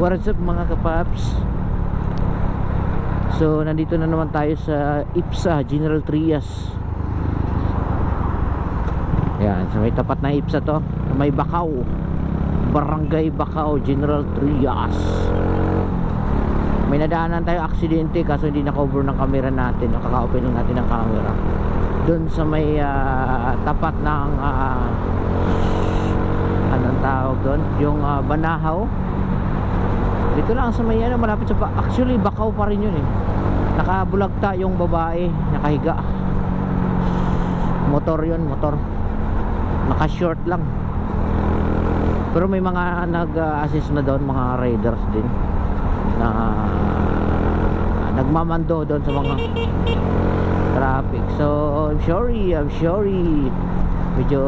What's up mga kapaps? So nandito na naman tayo sa IPSA General Trias. Yan, sa may tapat na IPSA to. May Bakaw Barangay Bakaw General Trias. May nadaanan tayo aksidente kaso hindi na-cover ng camera natin. Nakaka-open natin ng camera. Doon sa may ah, tapat ng ah, Anong tawag doon? Yung ah, Banahaw dito lang sa may ano, malapit sa ba- actually bakaw pa rin yun eh. Nakabulagta yung babae nakahiga. Motor yun motor. Naka short lang. Pero may mga nag-assist na doon mga riders din. Na nagmamando doon sa mga traffic. So I'm sorry I'm sorry. Medyo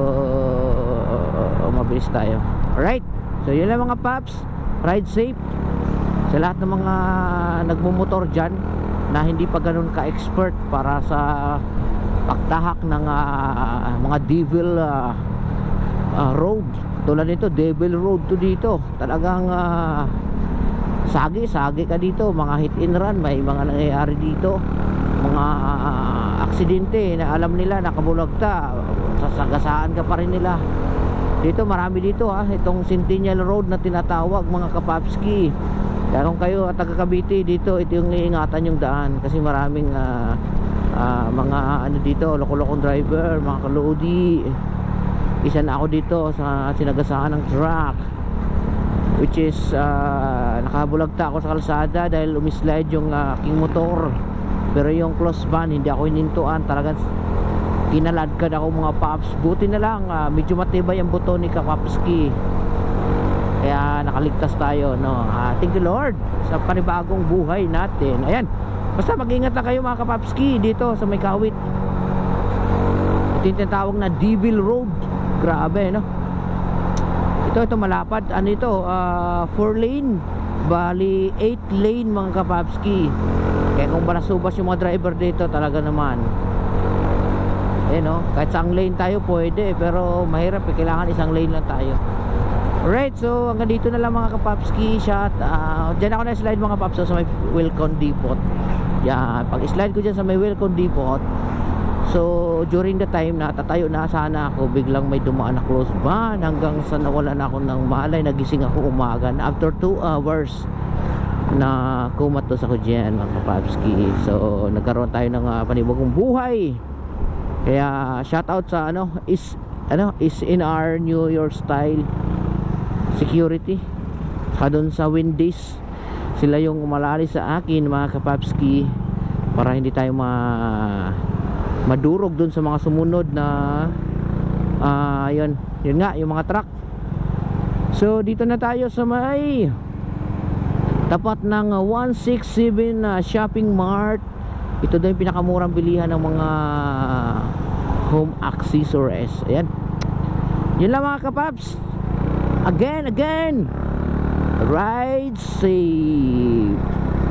uh, mabilis tayo. Alright. So yun lang mga paps. Ride safe sa lahat ng mga nagmumotor dyan na hindi pa ganun ka-expert para sa pagtahak ng ah, mga devil ah, ah, road. Tulad nito devil road to dito. Talagang ah, sagi sagi ka dito. Mga hit and run may mga nangyayari dito. Mga ah, aksidente na alam nila nakabulagta sasagasaan ka pa rin nila. Dito marami dito ha. Itong Centennial Road na tinatawag mga kapapski kaya kung kayo at taga Cavite dito ito yung iingatan yung daan. Kasi maraming ah, ah, mga ano dito loko-lokong driver mga kalodi. Isa na ako dito sa sinagasaan ng truck which is ah, nakabulagta ako sa kalsada dahil umislide yung ah, aking motor. Pero yung close van hindi ako hinintuan. Talagang kinaladkad ako mga paps. Buti na lang ah, medyo matibay ang buto ni Kapapski kaya nakaligtas tayo no? Ah, thank you Lord sa panibagong buhay natin. Ayan basta mag-ingat lang kayo mga Kapapski dito sa may kawit. Ito yung tinatawag na Devil Road. Grabe no? Ito ito malapad. Ano ito? 4 lane. Bali 8 lane mga Kapapski. Kaya kung balasubas yung mga driver dito talaga naman eh no kahit saang lane tayo pwede pero mahirap eh kailangan isang lane lang tayo Alright, so hanggang dito na lang mga kapapski shot. Uh, diyan ako na-slide mga paps sa may Wilcon Depot. Yan, pag slide ko dyan sa may Wilcon Depot, so during the time na tatayo na sana ako, biglang may dumaan na close van hanggang sa nawalan ako ng malay, nagising ako umaga. Na after 2 hours na kumatos ako dyan mga kapapski. So nagkaroon tayo ng uh, panibagong buhay. Kaya shout out sa ano is ano is in our New York style security. Saka doon sa Wendy's sila yung umalali sa akin mga kapapski para hindi tayo ma madurog doon sa mga sumunod na ah yun. Yun nga yung mga truck. So dito na tayo sa may tapat ng ah, 167 na shopping mart ito daw yung pinakamurang bilihan ng mga home accessories ayan. Yun lang mga kapaps. Again again. Ride safe